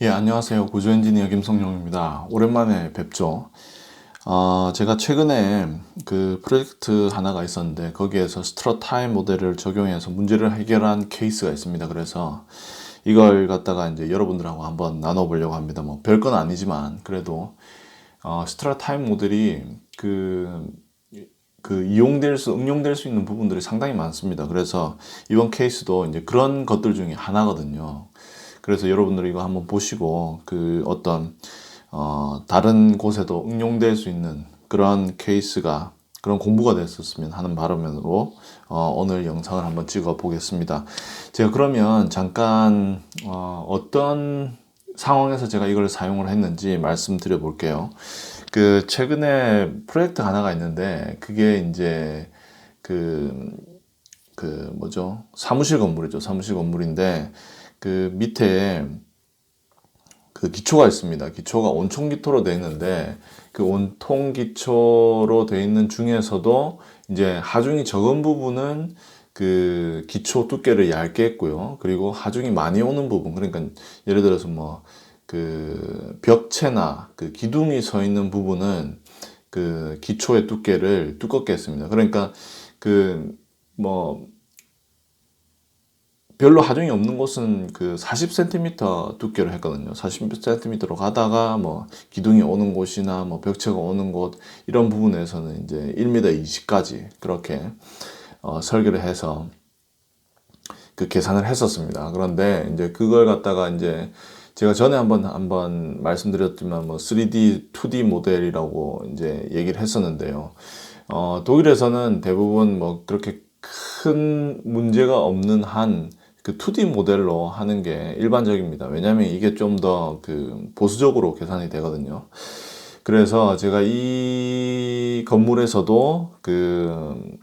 예, 안녕하세요. 구조 엔지니어 김성용입니다. 오랜만에 뵙죠. 어, 제가 최근에 그 프로젝트 하나가 있었는데 거기에서 스트러타임 모델을 적용해서 문제를 해결한 케이스가 있습니다. 그래서 이걸 갖다가 이제 여러분들하고 한번 나눠보려고 합니다. 뭐 별건 아니지만 그래도 어, 스트러타임 모델이 그, 그 이용될 수, 응용될 수 있는 부분들이 상당히 많습니다. 그래서 이번 케이스도 이제 그런 것들 중에 하나거든요. 그래서 여러분들이 이거 한번 보시고 그 어떤 어, 다른 곳에도 응용될 수 있는 그런 케이스가 그런 공부가 됐었으면 하는 바람으로 어, 오늘 영상을 한번 찍어 보겠습니다. 제가 그러면 잠깐 어, 어떤 상황에서 제가 이걸 사용을 했는지 말씀드려 볼게요. 그 최근에 프로젝트 하나가 있는데 그게 이제 그, 그 뭐죠? 사무실 건물이죠. 사무실 건물인데 그 밑에 그 기초가 있습니다. 기초가 온통 기초로 되어 있는데 그 온통 기초로 되어 있는 중에서도 이제 하중이 적은 부분은 그 기초 두께를 얇게 했고요. 그리고 하중이 많이 오는 부분, 그러니까 예를 들어서 뭐 그 벽체나 그 기둥이 서 있는 부분은 그 기초의 두께를 두껍게 했습니다. 그러니까 그뭐 별로 하중이 없는 곳은 그 40cm 두께로 했거든요. 40cm로 가다가 뭐 기둥이 오는 곳이나 뭐 벽체가 오는 곳 이런 부분에서는 이제 1m 20까지 그렇게 어, 설계를 해서 그 계산을 했었습니다. 그런데 이제 그걸 갖다가 이제 제가 전에 한번 한번 말씀드렸지만 뭐 3D, 2D 모델이라고 이제 얘기를 했었는데요. 어, 독일에서는 대부분 뭐 그렇게 큰 문제가 없는 한 그 2D 모델로 하는 게 일반적입니다. 왜냐하면 이게 좀 더 그 보수적으로 계산이 되거든요. 그래서 제가 이 건물에서도 그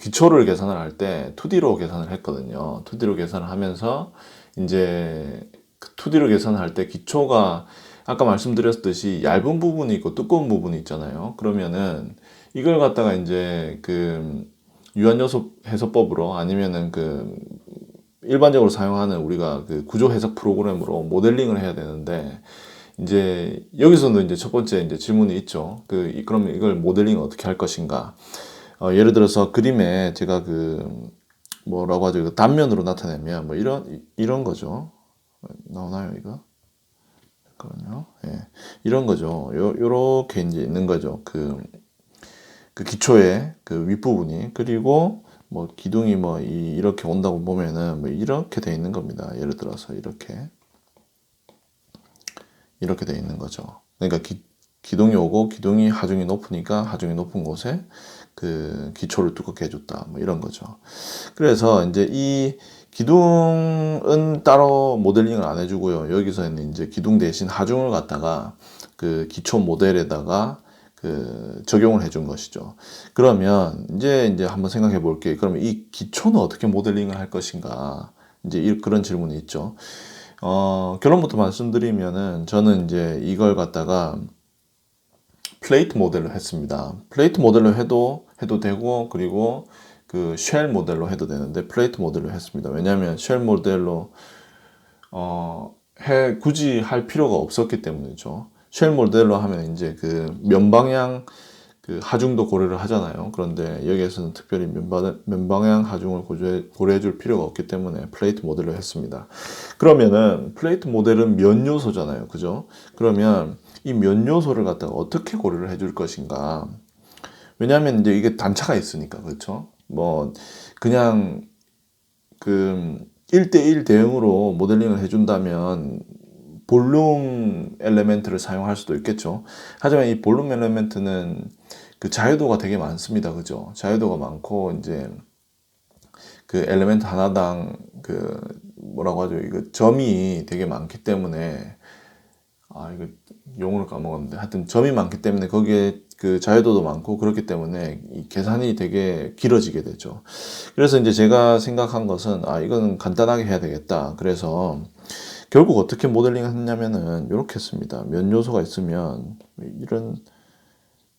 기초를 계산을 할 때 2D로 계산을 했거든요. 2D로 계산을 하면서 이제 2D로 그 계산을 할때 기초가 아까 말씀드렸듯이 얇은 부분이 있고 두꺼운 부분이 있잖아요. 그러면은 이걸 갖다가 이제 그 유한요소 해소법으로 아니면은 그 일반적으로 사용하는 우리가 그 구조 해석 프로그램으로 모델링을 해야 되는데 이제 여기서는 이제 첫 번째 이제 질문이 있죠. 그 그러면 이걸 모델링 어떻게 할 것인가? 어, 예를 들어서 그림에 제가 그 뭐라고 하죠? 그 단면으로 나타내면 뭐 이런 이런 거죠. 나오나요 이거? 잠깐만요. 예, 이런 거죠. 요 요렇게 이제 있는 거죠. 그, 그 기초의 그 윗부분이 그리고 뭐 기둥이 뭐 이렇게 온다고 보면은 뭐 이렇게 돼 있는 겁니다. 예를 들어서 이렇게 이렇게 돼 있는 거죠. 그러니까 기, 기둥이 오고 기둥이 하중이 높으니까 하중이 높은 곳에 그 기초를 두껍게 해줬다. 뭐 이런 거죠. 그래서 이제 이 기둥은 따로 모델링을 안 해주고요. 여기서는 이제 기둥 대신 하중을 갖다가 그 기초 모델에다가 그 적용을 해준 것이죠. 그러면 이제 이제 한번 생각해 볼게요. 그러면 이 기초는 어떻게 모델링을 할 것인가? 이제 그런 질문이 있죠. 어, 결론부터 말씀드리면은 저는 이제 이걸 갖다가 플레이트 모델로 했습니다. 플레이트 모델로 해도 해도 되고 그리고 그 쉘 모델로 해도 되는데 플레이트 모델로 했습니다. 왜냐하면 쉘 모델로 어, 해 굳이 할 필요가 없었기 때문이죠. 쉘 모델로 하면 이제 그 면방향 그 하중도 고려를 하잖아요. 그런데 여기에서는 특별히 면방, 면방향 하중을 고려해 줄 필요가 없기 때문에 플레이트 모델로 했습니다. 그러면은 플레이트 모델은 면 요소잖아요. 그죠? 그러면 이 면 요소를 갖다가 어떻게 고려를 해 줄 것인가? 왜냐하면 이제 이게 단차가 있으니까 그렇죠? 뭐 그냥 그 1대1 대응으로 모델링을 해준다면 볼륨 엘레멘트를 사용할 수도 있겠죠. 하지만 이 볼륨 엘레멘트는 그 자유도가 되게 많습니다. 그죠? 자유도가 많고, 이제 그 엘레멘트 하나당 그 뭐라고 하죠? 이거 점이 되게 많기 때문에 아, 이거 용어를 까먹었는데 하여튼 점이 많기 때문에 거기에 그 자유도도 많고 그렇기 때문에 이 계산이 되게 길어지게 되죠. 그래서 이제 제가 생각한 것은 아, 이거는 간단하게 해야 되겠다. 그래서 결국 어떻게 모델링 했냐면은 이렇게 했습니다. 면 요소가 있으면 이런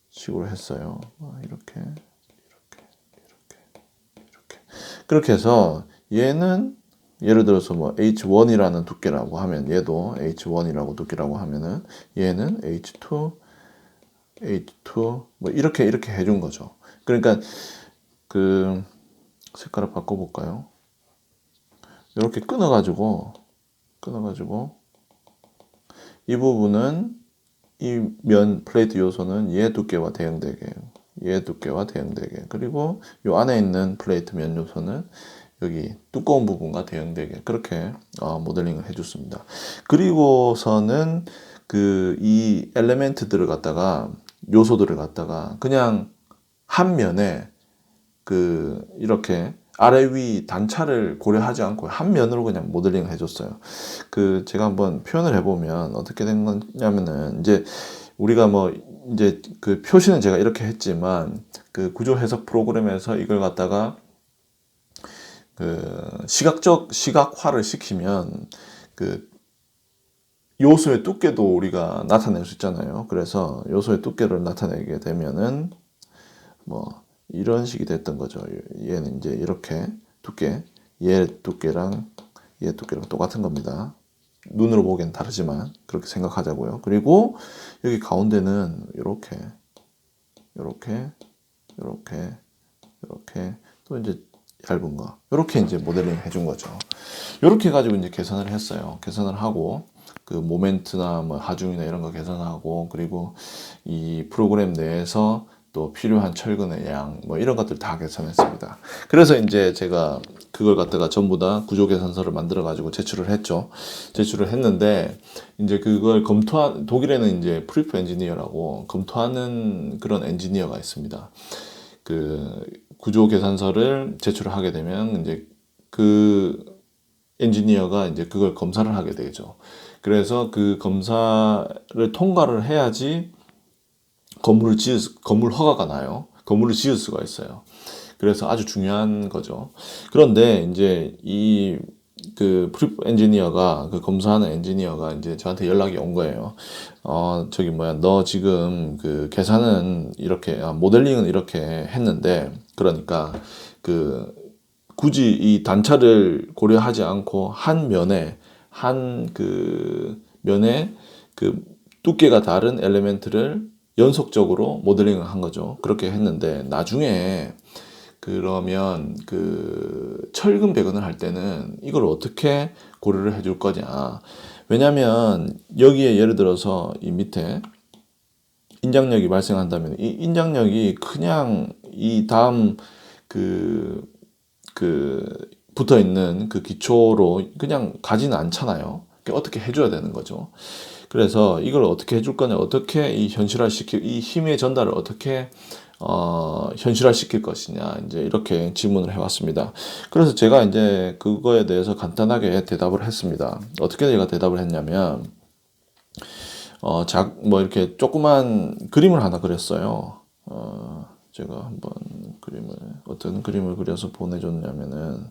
식으로 했어요. 아, 이렇게 이렇게 이렇게 이렇게 그렇게 해서 얘는 예를 들어서 뭐 H1이라는 두께라고 하면 얘도 H1이라고 두께라고 하면은 얘는 H2, H2 뭐 이렇게 이렇게 해준 거죠. 그러니까 그 색깔을 바꿔볼까요? 이렇게 끊어가지고 끊어가지고. 이 부분은 이 면 플레이트 요소는 얘 두께와 대응되게 얘 두께와 대응되게. 그리고 요 안에 있는 플레이트 면 요소는 여기 두꺼운 부분과 대응되게 그렇게 어, 모델링을 해줬습니다. 그리고서는 그 이 엘레멘트들을 갖다가 요소들을 갖다가 그냥 한 면에 그 이렇게 아래 위 단차를 고려하지 않고 한 면으로 그냥 모델링을 해줬어요. 그 제가 한번 표현을 해보면 어떻게 된 거냐면은 이제 우리가 뭐 이제 그 표시는 제가 이렇게 했지만 그 구조 해석 프로그램에서 이걸 갖다가 그 시각적 시각화를 시키면 그 요소의 두께도 우리가 나타낼 수 있잖아요. 그래서 요소의 두께를 나타내게 되면은 뭐 이런 식이 됐던 거죠. 얘는 이제 이렇게 두께, 얘 두께랑 얘 두께랑 똑같은 겁니다. 눈으로 보기엔 다르지만 그렇게 생각하자고요. 그리고 여기 가운데는 이렇게, 이렇게, 이렇게, 이렇게 또 이제 얇은 거 이렇게 이제 모델링 해준 거죠. 이렇게 가지고 이제 계산을 했어요. 계산을 하고 그 모멘트나 뭐 하중이나 이런 거 계산하고 그리고 이 프로그램 내에서 또 필요한 철근의 양, 뭐 이런 것들 다 계산했습니다. 그래서 이제 제가 그걸 갖다가 전부 다 구조 계산서를 만들어 가지고 제출을 했죠. 제출을 했는데 이제 그걸 검토한 독일에는 이제 프리프 엔지니어라고 검토하는 그런 엔지니어가 있습니다. 그 구조 계산서를 제출을 하게 되면 이제 그 엔지니어가 이제 그걸 검사를 하게 되죠. 그래서 그 검사를 통과를 해야지 건물을 지을 수- 건물 허가가 나요. 건물을 지을 수가 있어요. 그래서 아주 중요한 거죠. 그런데 이제 이 그 프리 엔지니어가 그 검사하는 엔지니어가 이제 저한테 연락이 온 거예요. 어 저기 뭐야 너 지금 그 계산은 이렇게 아, 모델링은 이렇게 했는데 그러니까 그 굳이 이 단차를 고려하지 않고 한 면에 한 그 면에 그 두께가 다른 엘리멘트를 연속적으로 모델링을 한 거죠. 그렇게 했는데 나중에 그러면 그 철근 배근을 할 때는 이걸 어떻게 고려를 해줄 거냐. 왜냐면 여기에 예를 들어서 이 밑에 인장력이 발생한다면 이 인장력이 그냥 이 다음 그, 그 붙어 있는 그 기초로 그냥 가지는 않잖아요. 그러니까 어떻게 해줘야 되는 거죠. 그래서 이걸 어떻게 해줄 거냐, 어떻게 이 현실화 시킬, 이 힘의 전달을 어떻게 어, 현실화 시킬 것이냐, 이제 이렇게 질문을 해왔습니다. 그래서 제가 이제 그거에 대해서 간단하게 대답을 했습니다. 어떻게 제가 대답을 했냐면, 어, 작, 뭐 이렇게 조그만 그림을 하나 그렸어요. 어, 제가 한번 그림을, 어떤 그림을 그려서 보내줬냐면은,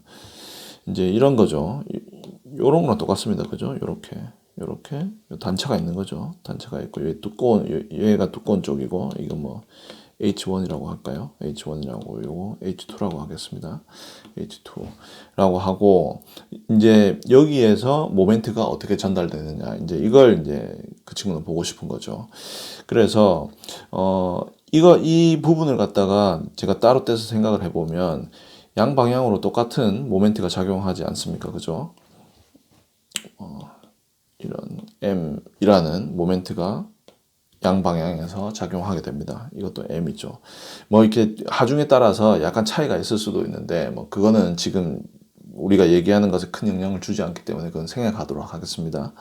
이제 이런 거죠. 이- 요런 거랑 똑같습니다. 그죠? 요렇게. 요렇게. 요 단차가 있는 거죠. 단차가 있고, 얘 두꺼운, 얘- 얘가 두꺼운 쪽이고, 이거 뭐, H1이라고 할까요? H1이라고, 요거 H2라고 하겠습니다. H2라고 하고, 이제 여기에서 모멘트가 어떻게 전달되느냐. 이제 이걸 이제 그 친구는 보고 싶은 거죠. 그래서, 어, 이거, 이 부분을 갖다가 제가 따로 떼서 생각을 해보면, 양 방향으로 똑같은 모멘트가 작용하지 않습니까? 그죠? 어, 이런 M이라는 모멘트가 양방향에서 작용하게 됩니다. 이것도 M이죠. 뭐 이렇게 하중에 따라서 약간 차이가 있을 수도 있는데 뭐 그거는 지금 우리가 얘기하는 것에 큰 영향을 주지 않기 때문에 그건 생략하도록 하겠습니다.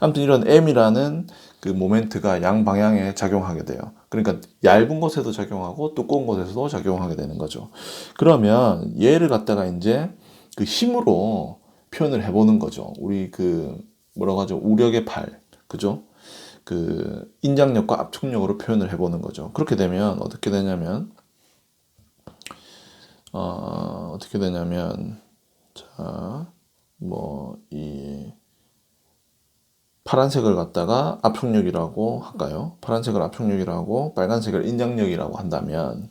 아무튼 이런 M이라는 그 모멘트가 양방향에 작용하게 돼요. 그러니까 얇은 곳에도 작용하고 두꺼운 곳에서도 작용하게 되는 거죠. 그러면 얘를 갖다가 이제 그 힘으로 표현을 해보는 거죠. 우리 그 뭐라고 하죠? 우력의 팔, 그죠? 그 인장력과 압축력으로 표현을 해보는 거죠. 그렇게 되면 어떻게 되냐면 어, 어떻게 되냐면 자, 뭐이 파란색을 갖다가 압축력이라고 할까요? 파란색을 압축력이라고 빨간색을 인장력이라고 한다면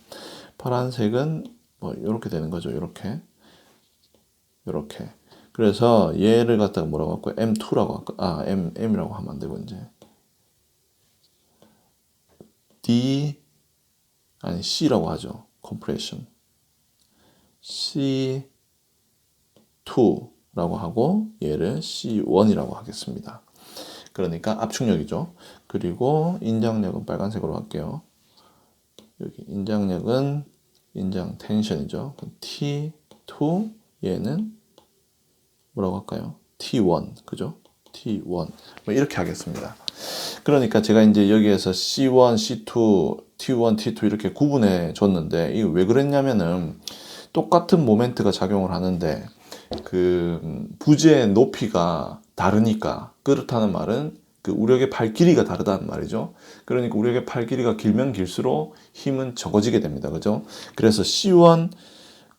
파란색은 뭐 이렇게 되는 거죠. 이렇게 이렇게 그래서 얘를 갖다가 뭐라고 할까요? M2라고 할까? 아, M, M이라고 하면 안 되고, 이제. D, 아니, C라고 하죠. compression. C2라고 하고, 얘를 C1이라고 하겠습니다. 그러니까 압축력이죠. 그리고 인장력은 빨간색으로 할게요. 여기 인장력은 인장 텐션이죠. T2 얘는 뭐라고 할까요? T1 그죠? T1 뭐 이렇게 하겠습니다. 그러니까 제가 이제 여기에서 C1, C2, T1, T2 이렇게 구분해 줬는데 이거 왜 그랬냐면은 똑같은 모멘트가 작용을 하는데 그 부재의 높이가 다르니까 그렇다는 말은 그 우력의 팔 길이가 다르다는 말이죠. 그러니까 우력의 팔 길이가 길면 길수록 힘은 적어지게 됩니다. 그죠? 그래서 C1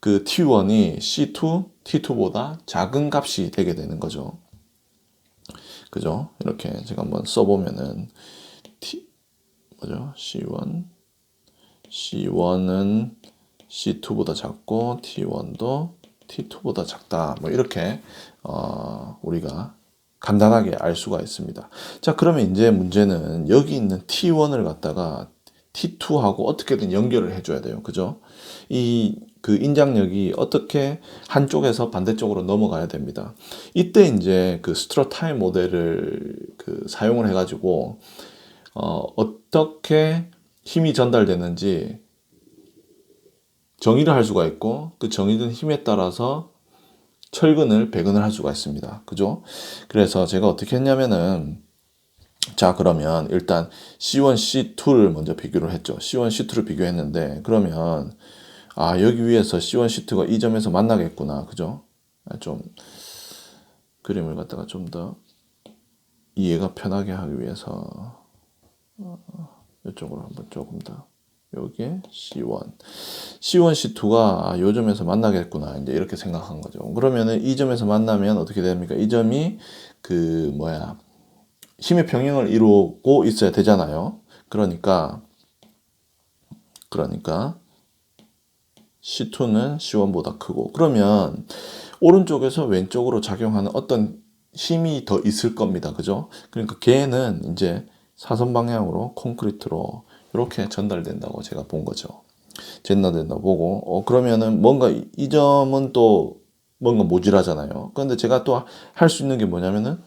그 T1이 C2, T2보다 작은 값이 되게 되는 거죠. 그죠? 이렇게 제가 한번 써보면은 T 뭐죠? C1 C1은 C2보다 작고 T1도 T2보다 작다. 뭐 이렇게 어, 우리가 간단하게 알 수가 있습니다. 자, 그러면 이제 문제는 여기 있는 T1을 갖다가 T2하고 어떻게든 연결을 해줘야 돼요. 그죠? 이 그 인장력이 어떻게 한쪽에서 반대쪽으로 넘어가야 됩니다. 이때 이제 그 스트로타임 모델을 그 사용을 해가지고 어, 어떻게 힘이 전달되는지 정의를 할 수가 있고 그 정의된 힘에 따라서 철근을 배근을 할 수가 있습니다. 그죠? 그래서 제가 어떻게 했냐면은 자 그러면 일단 C1, C2를 먼저 비교를 했죠. C1, C2를 비교했는데 그러면 아 여기 위에서 C1, C2가 이 점에서 만나겠구나. 그죠? 아, 좀 그림을 갖다가 좀 더 이해가 편하게 하기 위해서 어, 이쪽으로 한번 조금 더 여기에 C1. C1, C2가 요 점에서 만나겠구나. 이제 이렇게 생각한 거죠. 그러면은 이 점에서 만나면 어떻게 됩니까? 이 점이 그 뭐야 힘의 평형을 이루고 있어야 되잖아요. 그러니까 그러니까 C2는 C1보다 크고 그러면 오른쪽에서 왼쪽으로 작용하는 어떤 힘이 더 있을 겁니다. 그죠? 그러니까 걔는 이제 사선 방향으로 콘크리트로 이렇게 전달된다고 제가 본 거죠. 전달된다 보고 어 그러면은 뭔가 이, 이 점은 또 뭔가 모질하잖아요. 그런데 제가 또 할 수 있는 게 뭐냐면은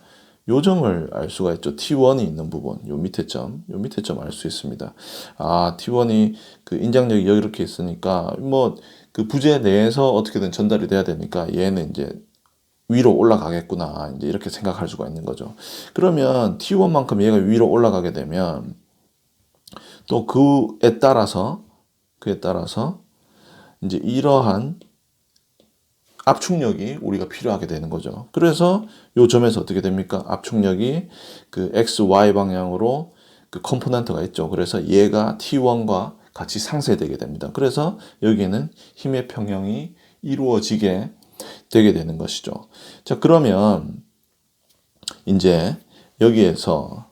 요 점을 알 수가 있죠. T1이 있는 부분, 요 밑에 점, 요 밑에 점 알 수 있습니다. 아, T1이 그 인장력이 여기 이렇게 있으니까 뭐 그 부재 내에서 어떻게든 전달이 돼야 되니까 얘는 이제 위로 올라가겠구나. 이제 이렇게 생각할 수가 있는 거죠. 그러면 T1만큼 얘가 위로 올라가게 되면 또 그에 따라서 그에 따라서 이제 이러한 압축력이 우리가 필요하게 되는 거죠. 그래서 요 점에서 어떻게 됩니까? 압축력이 그 x, y 방향으로 그 컴포넌트가 있죠. 그래서 얘가 t1과 같이 상쇄되게 됩니다. 그래서 여기에는 힘의 평형이 이루어지게 되게 되는 것이죠. 자, 그러면 이제 여기에서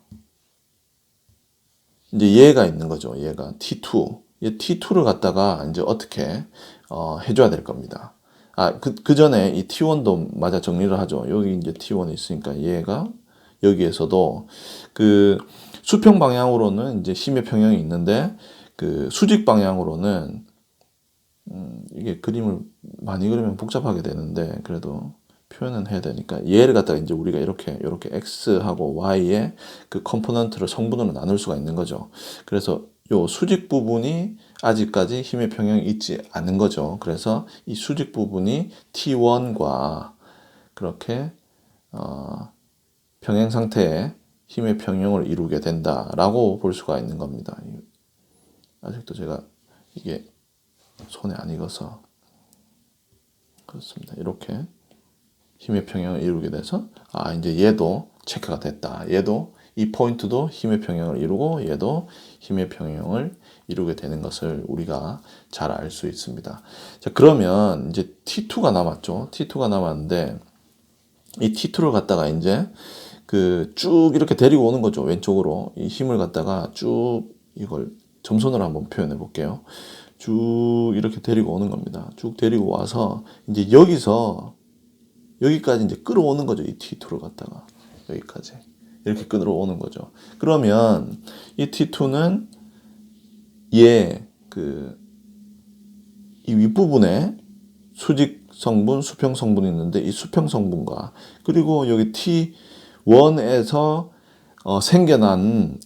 이제 얘가 있는 거죠. 얘가 T2. 얘 T2를 갖다가 이제 어떻게 어, 해줘야 될 겁니다. 아, 그, 그 전에 이 T1도 맞아 정리를 하죠. 여기 이제 T1이 있으니까 얘가 여기에서도 그 수평 방향으로는 이제 힘의 평형이 있는데 그 수직 방향으로는 음, 이게 그림을 많이 그리면 복잡하게 되는데 그래도 표현은 해야 되니까 얘를 갖다가 이제 우리가 이렇게 이렇게 x하고 y의 그 컴포넌트를 성분으로 나눌 수가 있는 거죠. 그래서 요 수직 부분이 아직까지 힘의 평형이 있지 않은 거죠. 그래서 이 수직 부분이 T1과 그렇게 어, 평행 상태의 힘의 평형을 이루게 된다라고 볼 수가 있는 겁니다. 아직도 제가 이게 손에 안 익어서 그렇습니다. 이렇게 힘의 평형을 이루게 돼서 아 이제 얘도 체크가 됐다. 얘도 이 포인트도 힘의 평형을 이루고 얘도 힘의 평형을 이루게 되는 것을 우리가 잘 알 수 있습니다. 자, 그러면 이제 T2가 남았죠. T2가 남았는데 이 T2를 갖다가 이제 그 쭉 이렇게 데리고 오는 거죠. 왼쪽으로 이 힘을 갖다가 쭉 이걸 점선으로 한번 표현해 볼게요. 쭉 이렇게 데리고 오는 겁니다. 쭉 데리고 와서 이제 여기서 여기까지 이제 끌어오는 거죠. 이 T2를 갖다가 여기까지 이렇게 끌어오는 거죠. 그러면 이 T2는 얘그 이 윗부분에 수직 성분, 수평 성분이 있는데 이 수평 성분과 그리고 여기 T1에서 어, 생겨난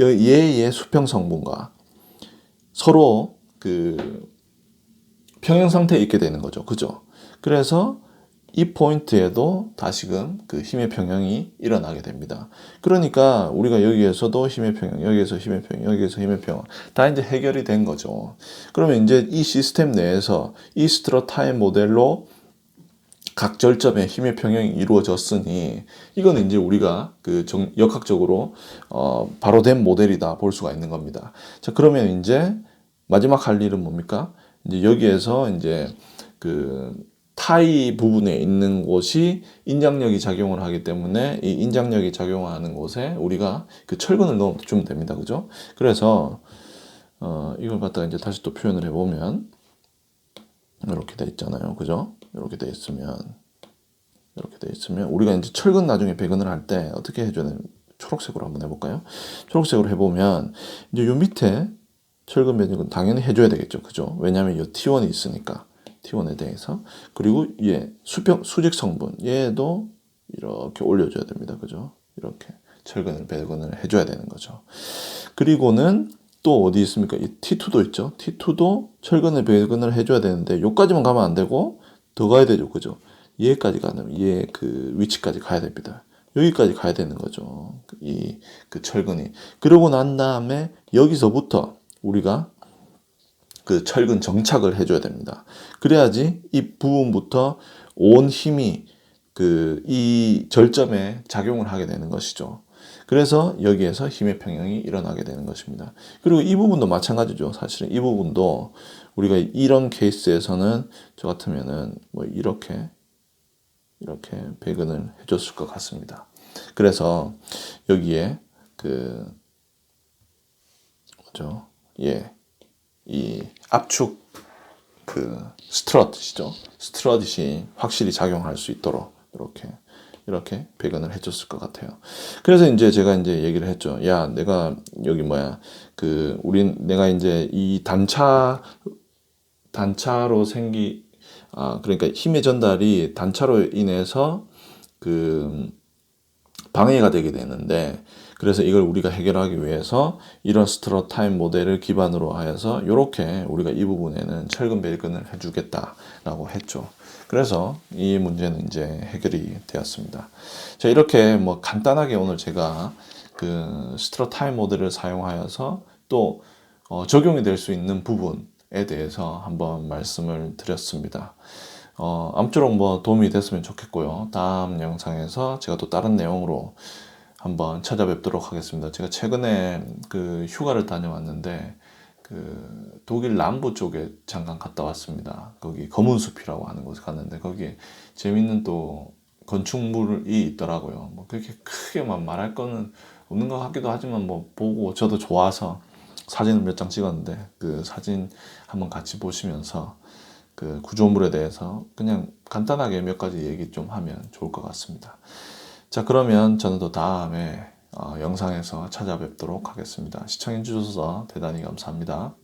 여- 얘의 수평 성분과 서로 그 평형 상태에 있게 되는 거죠. 그죠? 그래서 이 포인트에도 다시금 그 힘의 평형이 일어나게 됩니다. 그러니까 우리가 여기에서도 힘의 평형, 여기에서 힘의 평형, 여기에서 힘의 평형 다 이제 해결이 된 거죠. 그러면 이제 이 시스템 내에서 이 스트러타임 모델로 각 절점에 힘의 평형이 이루어졌으니 이거는 이제 우리가 그 정- 역학적으로 어 바로 된 모델이다 볼 수가 있는 겁니다. 자 그러면 이제 마지막 할 일은 뭡니까? 이제 여기에서 이제 그 타이 부분에 있는 곳이 인장력이 작용을 하기 때문에 이 인장력이 작용하는 곳에 우리가 그 철근을 넣어주면 됩니다. 그죠? 그래서 어 이걸 갖다가 이제 다시 또 표현을 해보면 이렇게 돼 있잖아요. 그죠? 이렇게 돼 있으면 이렇게 돼 있으면 우리가 이제 철근 나중에 배근을 할 때 어떻게 해줘야 되는 초록색으로 한번 해볼까요? 초록색으로 해보면 이제 요 밑에 철근 배근은 당연히 해줘야 되겠죠. 그죠? 왜냐하면 이 T1이 있으니까 T1에 대해서 그리고 얘 수평 수직 성분 얘도 이렇게 올려줘야 됩니다. 그죠? 이렇게 철근을 배근을 해줘야 되는 거죠. 그리고는 또 어디 있습니까? 이 T2도 있죠. T2도 철근을 배근을 해줘야 되는데 요까지만 가면 안 되고 더 가야 되죠. 그죠? 얘까지 가면 얘 그 위치까지 가야 됩니다. 여기까지 가야 되는 거죠. 이 그 철근이. 그러고 난 다음에 여기서부터 우리가 그 철근 정착을 해줘야 됩니다. 그래야지 이 부분부터 온 힘이 그 이 절점에 작용을 하게 되는 것이죠. 그래서 여기에서 힘의 평형이 일어나게 되는 것입니다. 그리고 이 부분도 마찬가지죠. 사실은 이 부분도 우리가 이런 케이스에서는 저 같으면은 뭐 이렇게 이렇게 배근을 해줬을 것 같습니다. 그래서 여기에 그 뭐죠? 예, 이 압축 그 스트럿이죠. 스트럿이 확실히 작용할 수 있도록 이렇게 이렇게 배근을 해줬을 것 같아요. 그래서 이제 제가 이제 얘기를 했죠. 야, 내가 여기 뭐야 그 우린 내가 이제 이 단차 단차로 생기 아 그러니까 힘의 전달이 단차로 인해서 그 방해가 되게 되는데 그래서 이걸 우리가 해결하기 위해서 이런 스트러 타임 모델을 기반으로 하여서 이렇게 우리가 이 부분에는 철근 배근을 해주겠다라고 했죠. 그래서 이 문제는 이제 해결이 되었습니다. 자 이렇게 뭐 간단하게 오늘 제가 그 스트러 타임 모델을 사용하여서 또 어, 적용이 될 수 있는 부분에 대해서 한번 말씀을 드렸습니다. 어, 아무쪼록 뭐 도움이 됐으면 좋겠고요. 다음 영상에서 제가 또 다른 내용으로 한번 찾아뵙도록 하겠습니다. 제가 최근에 그 휴가를 다녀왔는데 그 독일 남부 쪽에 잠깐 갔다 왔습니다. 거기 검은 숲이라고 하는 곳에 갔는데 거기에 재밌는 또 건축물이 있더라고요. 뭐 그렇게 크게 막 말할 거는 없는 것 같기도 하지만 뭐 보고 저도 좋아서 사진을 몇 장 찍었는데 그 사진 한번 같이 보시면서 그 구조물에 대해서 그냥 간단하게 몇 가지 얘기 좀 하면 좋을 것 같습니다. 자, 그러면 저는 또 다음에 어, 영상에서 찾아뵙도록 하겠습니다. 시청해 주셔서 대단히 감사합니다.